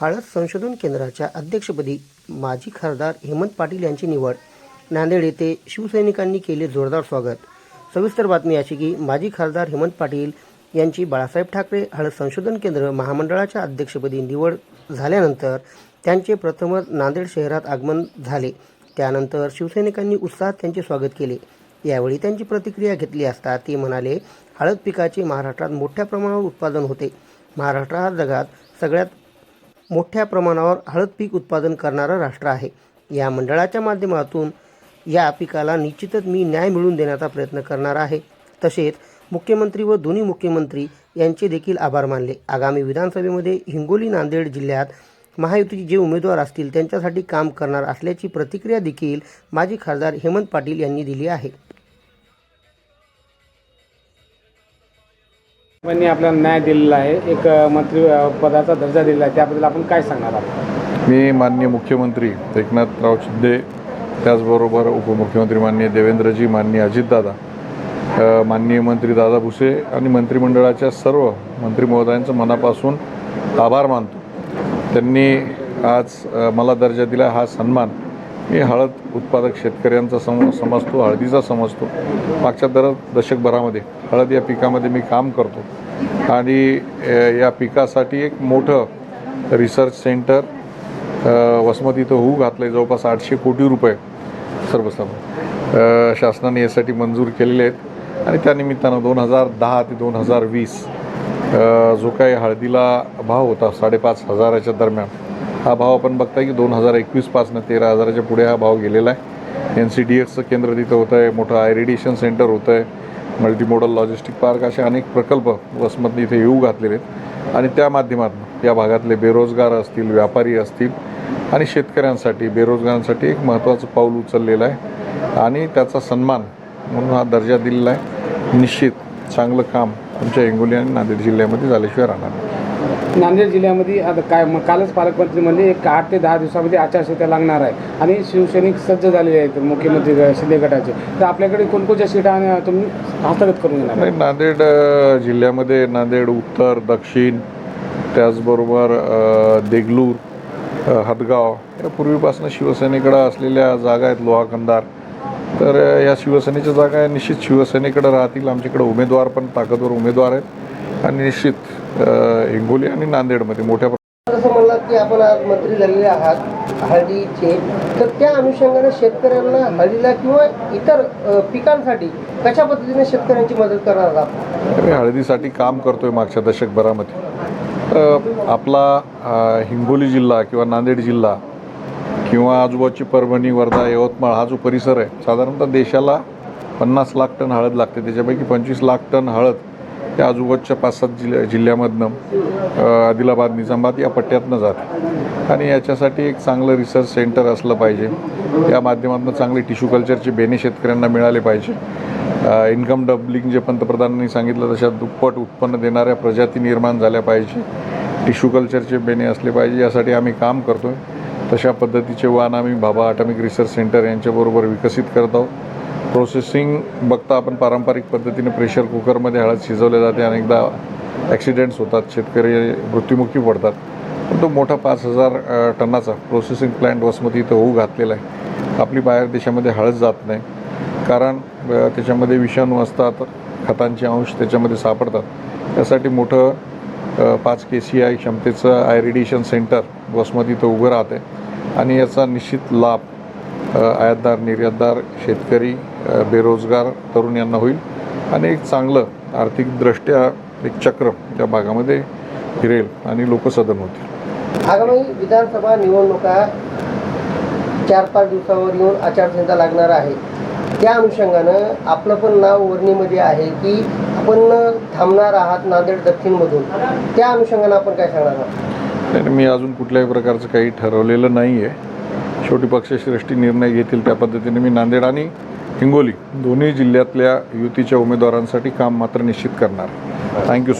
हळद संशोधन केंद्राच्या अध्यक्षपदी माजी खासदार हेमंत पाटील यांची निवड. नांदेड येथे शिवसैनिकांनी केले जोरदार स्वागत. सविस्तर बातमी अशी की माजी खासदार हेमंत पाटील यांची बाळासाहेब ठाकरे हळद संशोधन केंद्र महामंडळाच्या अध्यक्षपदी निवड झाल्यानंतर त्यांचे प्रथमच नांदेड शहरात आगमन झाले. त्यानंतर शिवसैनिकांनी उत्साहात त्यांचे स्वागत केले. यावेळी त्यांची प्रतिक्रिया घेतली असता ते म्हणाले हळद पिकाचे महाराष्ट्रात मोठ्या प्रमाणावर उत्पादन होते. महाराष्ट्र हा जगात सगळ्यात मोठ्या प्रमाणावर हळद पीक उत्पादन करणारं राष्ट्र आहे. या मंडळाच्या माध्यमातून या पिकाला निश्चितच मी न्याय मिळवून देण्याचा प्रयत्न करणार आहे. तसेच मुख्यमंत्री व दोन्ही मुख्यमंत्री यांचे देखील आभार मानले. आगामी विधानसभेमध्ये हिंगोली नांदेड जिल्ह्यात महायुतीचे जे उमेदवार असतील त्यांच्यासाठी काम करणार असल्याची प्रतिक्रिया देखील माजी खासदार हेमंत पाटील यांनी दिली आहे. यांनी आपल्याला न्याय दिलेला आहे. एक मंत्री पदाचा दर्जा दिलेला आहे. त्याबद्दल आपण काय सांगणार आहोत? मी माननीय मुख्यमंत्री एकनाथराव शिंदे त्याचबरोबर उपमुख्यमंत्री माननीय देवेंद्रजी माननीय अजितदादा माननीय मंत्री दादा भुसे आणि मंत्रिमंडळाच्या सर्व मंत्री महोदयांचं मनापासून आभार मानतो. त्यांनी आज मला दर्जा दिला हा सन्मान. मी हळद उत्पादक शेतकऱ्यांचा सम समजतो हळदीचा समजतो. मागच्या दर दशकभरामध्ये हळद या पिकामध्ये मी काम करतो. आणि या पिकासाठी एक मोठं रिसर्च सेंटर वसमत इथं होऊ घातलं आहे जवळपास आठशे कोटी रुपये सर्वसाधारण. शासनाने यासाठी मंजूर केलेले आहेत. आणि त्यानिमित्तानं दोन हजार दहा ते दोन हजार वीस जो काही हळदीला भाव होता साडेपाच हजाराच्या दरम्यान हा भाव आपण बघताय की दोन हजार एकवीसपासनं तेरा हजाराच्या पुढे हा भाव गेलेला आहे. एन सी डी एक्सचं केंद्र तिथं होतं आहे मोठं आयरेडिएशन सेंटर होतं आहे मल्टीमोडल लॉजिस्टिक पार्क असे अनेक प्रकल्प वसमतने इथे येऊ घातलेले आहेत. आणि त्या माध्यमातून या भागातले बेरोजगार असतील व्यापारी असतील आणि शेतकऱ्यांसाठी बेरोजगारांसाठी एक महत्त्वाचं पाऊल उचललेलं आहे. आणि त्याचा सन्मान म्हणून हा दर्जा दिलेला आहे. निश्चित चांगलं काम आमच्या हिंगोली आणि नांदेड जिल्ह्यामध्ये झाल्याशिवाय राहणार नाही. नांदेड जिल्ह्यामध्ये आता काय मग कालच पालकमंत्री म्हणले एक आठ ते दहा दिवसामध्ये आचारसंहिता लागणार आहे. आणि शिवसैनिक सज्ज झालेले आहेत मुख्यमंत्री शिंदे गटाचे. तर आपल्याकडे कोणकोणत्या सीटा आणि तुम्ही हस्तगत करून घेणार नाही नांदेड जिल्ह्यामध्ये नांदेड उत्तर दक्षिण त्याचबरोबर देगलूर हदगाव या पूर्वीपासून शिवसेनेकडं असलेल्या जागा आहेत लोहा कंदार तर या शिवसेनेच्या जागा निश्चित शिवसेनेकडे राहतील. आमच्याकडे उमेदवार पण ताकदवर उमेदवार आहेत. आणि निश्चित हिंगोली आणि नांदेडमध्ये मोठ्या जसं म्हणलात की आपण आज मंत्री झालेले आहात हळदीचे. तर त्या अनुषंगाने शेतकऱ्यांना हळदीला किंवा इतर पिकांसाठी कशा पद्धतीने शेतकऱ्यांची मदत करणार आहात? मी हळदीसाठी काम करतोय मागच्या दशकभरामध्ये. आपला हिंगोली जिल्हा किंवा नांदेड जिल्हा किंवा आजूबाजूची परभणी वर्धा यवतमाळ हा जो परिसर आहे साधारणतः देशाला पन्नास लाख टन हळद लागते. त्याच्यापैकी पंचवीस लाख टन हळद त्या आजूबाजूच्या पाच सात जिल्ह्या जिल्ह्यामधनं आदिलाबाद निजामाबाद या पट्ट्यातनं जाते. आणि याच्यासाठी एक चांगलं रिसर्च सेंटर असलं पाहिजे. या माध्यमातून चांगले टिश्यू कल्चरचे बेने शेतकऱ्यांना मिळाले पाहिजे. इन्कम डबलिंग जे पंतप्रधानांनी सांगितलं तशा दुप्पट उत्पन्न देणाऱ्या प्रजाती निर्माण झाल्या पाहिजे. टिश्यू कल्चरचे बेने असले पाहिजे. यासाठी आम्ही काम करतो आहे तशा पद्धतीचे वाहन आम्ही भाभा ॲटॉमिक रिसर्च सेंटर यांच्याबरोबर विकसित करत आहोत. प्रोसेसिंग बघता आपण पारंपरिक पद्धतीने प्रेशर कुकरमध्ये हळद शिजवले जाते अनेकदा ॲक्सिडेंट्स होतात शेतकरी मृत्युमुखी पडतात. पण तो मोठा पाच हजार टनाचा प्रोसेसिंग प्लॅन्ट वसमती इथं होऊ घातलेला आहे. आपली बाहेर देशामध्ये हळद जात नाही. कारण त्याच्यामध्ये विषाणू असतात खतांचे अंश त्याच्यामध्ये सापडतात. त्यासाठी मोठं पाच के सी आय क्षमतेचं आयरिडिएशन सेंटर वसमती इथं उभं राहते आणि याचा निश्चित लाभ आयातदार निर्यातदार शेतकरी बेरोजगार तरुण यांना होईल. आणि एक चांगलं आर्थिकदृष्ट्या एक चक्र त्या भागामध्ये फिरेल आणि लोक सदन होतील. आगामी विधानसभा निवडणुका चार पाच दिवसावर येऊन आचारसंहिता लागणार आहे. त्या अनुषंगानं आपलं पण नाव वर्णीमध्ये आहे की आपण थांबणार आहात नांदेड दक्षिणमधून त्या अनुषंगानं आपण काय सांगणार आहात? नाही मी अजून कुठल्याही प्रकारचं काही ठरवलेलं नाही आहे शेवटी पक्षश्रेष्ठी निर्णय घेतील त्या पद्धतीने मी नांदेड आणि हिंगोली दोन्ही जिल्ह्यातल्या युतीच्या उमेदवारांसाठी काम मात्र निश्चित करणार. थँक्यू